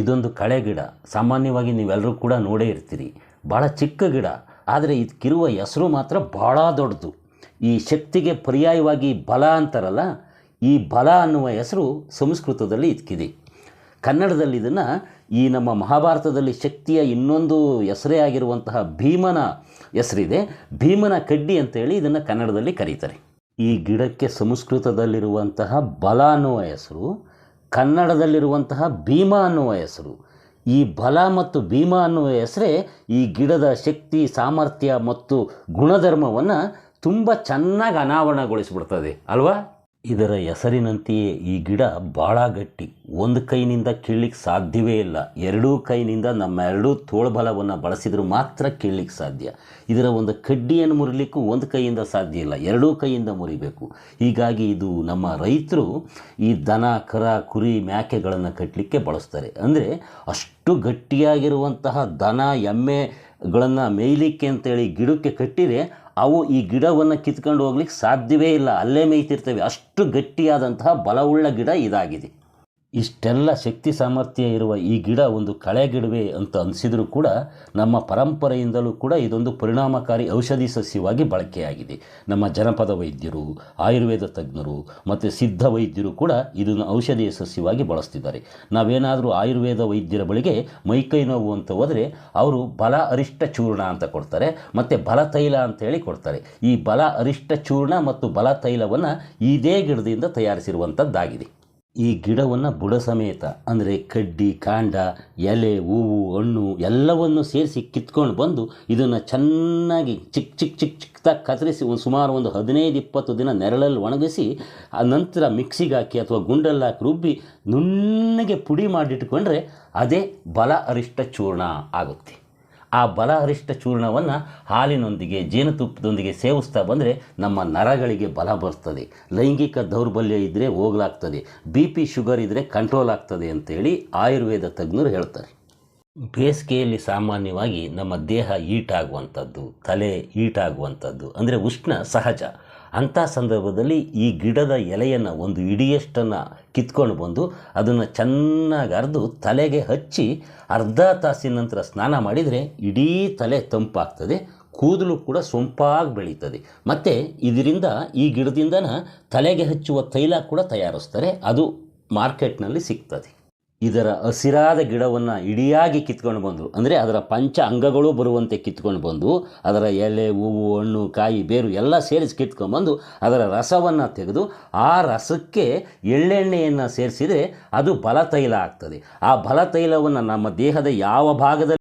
ಇದೊಂದು ಕಳೆ ಗಿಡ. ಸಾಮಾನ್ಯವಾಗಿ ನೀವೆಲ್ಲರೂ ಕೂಡ ನೋಡೇ ಇರ್ತೀರಿ. ಭಾಳ ಚಿಕ್ಕ ಗಿಡ. ಆದರೆ ಇದಕ್ಕಿರುವ ಹೆಸರು ಮಾತ್ರ ಭಾಳ ದೊಡ್ಡದು. ಈ ಶಕ್ತಿಗೆ ಪರ್ಯಾಯವಾಗಿ ಬಲ ಅಂತಾರಲ್ಲ, ಈ ಬಲ ಅನ್ನುವ ಹೆಸರು ಸಂಸ್ಕೃತದಲ್ಲಿ ಇದಕ್ಕಿದೆ ಕನ್ನಡದಲ್ಲಿ ಇದನ್ನು ಈ ನಮ್ಮ ಮಹಾಭಾರತದಲ್ಲಿ ಶಕ್ತಿಯ ಇನ್ನೊಂದು ಹೆಸರೇ ಆಗಿರುವಂತಹ ಭೀಮನ ಹೆಸರಿದೆ. ಭೀಮನ ಕಡ್ಡಿ ಅಂತೇಳಿ ಇದನ್ನು ಕನ್ನಡದಲ್ಲಿ ಕರೀತಾರೆ. ಈ ಗಿಡಕ್ಕೆ ಸಂಸ್ಕೃತದಲ್ಲಿರುವಂತಹ ಬಲ ಅನ್ನುವ ಹೆಸರು ಕನ್ನಡದಲ್ಲಿರುವಂತಹ ಭೀಮ ಅನ್ನುವ ಹೆಸರು. ಈ ಬಲ ಮತ್ತು ಭೀಮ ಅನ್ನುವ ಹೆಸರೇ ಈ ಗಿಡದ ಶಕ್ತಿ, ಸಾಮರ್ಥ್ಯ ಮತ್ತು ಗುಣಧರ್ಮವನ್ನು ತುಂಬ ಚೆನ್ನಾಗಿ ಅನಾವರಣಗೊಳಿಸಿಬಿಡ್ತದೆ. ಅಲ್ವಾ? ಇದರ ಹೆಸರಿನಂತೆಯೇ ಈ ಗಿಡ ಭಾಳ ಗಟ್ಟಿ. ಒಂದು ಕೈನಿಂದ ಕೀಳಲಿಕ್ಕೆ ಸಾಧ್ಯವೇ ಇಲ್ಲ. ಎರಡೂ ಕೈನಿಂದ ನಮ್ಮ ಎರಡೂ ತೋಳ್ಬಲವನ್ನು ಬಳಸಿದರೂ ಮಾತ್ರ ಕೀಳಲಿಕ್ಕೆ ಸಾಧ್ಯ. ಇದರ ಒಂದು ಕಡ್ಡಿಯನ್ನು ಮುರಿಲಿಕ್ಕೂ ಒಂದು ಕೈಯಿಂದ ಸಾಧ್ಯ ಇಲ್ಲ. ಎರಡೂ ಕೈಯಿಂದ ಮುರಿಬೇಕು. ಹೀಗಾಗಿ ಇದು ನಮ್ಮ ರೈತರು ಈ ದನ, ಕರ, ಕುರಿ ಮೇಕೆಗಳನ್ನು ಕಟ್ಟಲಿಕ್ಕೆ ಬಳಸ್ತಾರೆ. ಅಂದರೆ ಅಷ್ಟು ಗಟ್ಟಿಯಾಗಿರುವಂತಹ ದನ ಎಮ್ಮೆಗಳನ್ನು ಮೇಯ್ಲಿಕ್ಕೆ ಅಂತೇಳಿ ಗಿಡಕ್ಕೆ ಕಟ್ಟಿದರೆ ಅವು ಈ ಗಿಡವನ್ನು ಕಿತ್ಕೊಂಡು ಹೋಗ್ಲಿಕ್ಕೆ ಸಾಧ್ಯವೇ ಇಲ್ಲ. ಅಲ್ಲೇ ಮೇಯ್ತಿರ್ತವೆ. ಅಷ್ಟು ಗಟ್ಟಿಯಾದಂತಹ ಬಲವುಳ್ಳ ಗಿಡ ಇದಾಗಿದೆ. ಇಷ್ಟೆಲ್ಲ ಶಕ್ತಿ ಸಾಮರ್ಥ್ಯ ಇರುವ ಈ ಗಿಡ ಒಂದು ಕಳೆ ಗಿಡವೆ ಅಂತ ಅನಿಸಿದರೂ ಕೂಡ ನಮ್ಮ ಪರಂಪರೆಯಿಂದಲೂ ಕೂಡ ಇದೊಂದು ಪರಿಣಾಮಕಾರಿ ಔಷಧಿ ಸಸ್ಯವಾಗಿ ಬಳಕೆಯಾಗಿದೆ. ನಮ್ಮ ಜನಪದ ವೈದ್ಯರು, ಆಯುರ್ವೇದ ತಜ್ಞರು ಮತ್ತು ಸಿದ್ಧ ವೈದ್ಯರು ಕೂಡ ಇದನ್ನು ಔಷಧೀಯ ಸಸ್ಯವಾಗಿ ಬಳಸ್ತಿದ್ದಾರೆ. ನಾವೇನಾದರೂ ಆಯುರ್ವೇದ ವೈದ್ಯರ ಬಳಿಗೆ ಮೈಕೈ ನೋವು ಅಂತ ಹೋದರೆ ಅವರು ಬಲ ಅರಿಷ್ಟ ಚೂರ್ಣ ಅಂತ ಕೊಡ್ತಾರೆ ಮತ್ತು ಬಲ ತೈಲ ಅಂತೇಳಿ ಕೊಡ್ತಾರೆ. ಈ ಬಲ ಅರಿಷ್ಟ ಚೂರ್ಣ ಮತ್ತು ಬಲ ತೈಲವನ್ನು ಇದೇ ಗಿಡದಿಂದ ತಯಾರಿಸಿರುವಂಥದ್ದಾಗಿದೆ ಈ ಗಿಡವನ್ನು ಬುಡ ಸಮೇತ, ಅಂದರೆ ಕಡ್ಡಿ, ಕಾಂಡ, ಎಲೆ, ಹೂವು, ಹಣ್ಣು ಎಲ್ಲವನ್ನು ಸೇರಿಸಿ ಕಿತ್ಕೊಂಡು ಬಂದು ಇದನ್ನು ಚೆನ್ನಾಗಿ ಚಿಕ್ಕ ಚಿಕ್ಕ ಚಿಕ್ಕ ಚಿಕ್ಕದಾಗಿ ಕತ್ತರಿಸಿ ಒಂದು ಸುಮಾರು ಒಂದು ಹದಿನೈದು ಇಪ್ಪತ್ತು ದಿನ ನೆರಳಲ್ಲಿ ಒಣಗಿಸಿ, ಆ ನಂತರ ಮಿಕ್ಸಿಗೆ ಹಾಕಿ ಅಥವಾ ಗುಂಡಲ್ಲಿ ಹಾಕಿ ರುಬ್ಬಿ ನುಣ್ಣಗೆ ಪುಡಿ ಮಾಡಿಟ್ಕೊಂಡ್ರೆ ಅದೇ ಬಲ ಅರಿಷ್ಟ ಚೂರ್ಣ ಆಗುತ್ತೆ. ಆ ಬಲ ಅರಿಷ್ಟ ಚೂರ್ಣವನ್ನು ಹಾಲಿನೊಂದಿಗೆ, ಜೇನುತುಪ್ಪದೊಂದಿಗೆ ಸೇವಿಸ್ತಾ ಬಂದರೆ ನಮ್ಮ ನರಗಳಿಗೆ ಬಲ ಬರ್ತದೆ. ಲೈಂಗಿಕ ದೌರ್ಬಲ್ಯ ಇದ್ದರೆ ಹೋಗ್ಲಾಗ್ತದೆ. ಬಿ ಪಿ ಶುಗರ್ ಇದ್ದರೆ ಕಂಟ್ರೋಲ್ ಆಗ್ತದೆ ಅಂತೇಳಿ ಆಯುರ್ವೇದ ತಜ್ಞರು ಹೇಳ್ತಾರೆ. ಬೇಸಿಗೆಯಲ್ಲಿ ಸಾಮಾನ್ಯವಾಗಿ ನಮ್ಮ ದೇಹ ಈಟಾಗುವಂಥದ್ದು ತಲೆ ಈಟಾಗುವಂಥದ್ದು ಅಂದರೆ ಉಷ್ಣ ಸಹಜ. ಅಂಥ ಸಂದರ್ಭದಲ್ಲಿ ಈ ಗಿಡದ ಎಲೆಯನ್ನು ಒಂದು ಇಡಿಯಷ್ಟನ್ನು ಕಿತ್ಕೊಂಡು ಬಂದು ಅದನ್ನು ಚೆನ್ನಾಗಿ ಅರೆದು ತಲೆಗೆ ಹಚ್ಚಿ ಅರ್ಧ ತಾಸಿನ ನಂತರ ಸ್ನಾನ ಮಾಡಿದರೆ ಇಡೀ ತಲೆ ತಂಪಾಗ್ತದೆ, ಕೂದಲು ಕೂಡ ಸೊಂಪಾಗಿ ಬೆಳೀತದೆ. ಮತ್ತು ಇದರಿಂದ ಈ ಗಿಡದಿಂದನ ತಲೆಗೆ ಹಚ್ಚುವ ತೈಲ ಕೂಡ ತಯಾರಿಸ್ತಾರೆ. ಅದು ಮಾರ್ಕೆಟ್ನಲ್ಲಿ ಸಿಗ್ತದೆ. ಇದರ ಹಸಿರಾದ ಗಿಡವನ್ನು ಇಡಿಯಾಗಿ ಕಿತ್ಕೊಂಡು ಬಂದರು. ಅಂದರೆ ಅದರ ಪಂಚ ಅಂಗಗಳು ಬರುವಂತೆ ಕಿತ್ಕೊಂಡು ಬಂದು, ಅದರ ಎಲೆ, ಹೂವು, ಹಣ್ಣು, ಕಾಯಿ, ಬೇರು ಎಲ್ಲ ಸೇರಿಸಿ ಕಿತ್ಕೊಂಡ್ಬಂದು ಅದರ ರಸವನ್ನು ತೆಗೆದು ಆ ರಸಕ್ಕೆ ಎಳ್ಳೆಣ್ಣೆಯನ್ನು ಸೇರಿಸಿದರೆ ಅದು ಬಲತೈಲ ಆಗ್ತದೆ. ಆ ಬಲತೈಲವನ್ನು ನಮ್ಮ ದೇಹದ ಯಾವ ಭಾಗದಲ್ಲಿ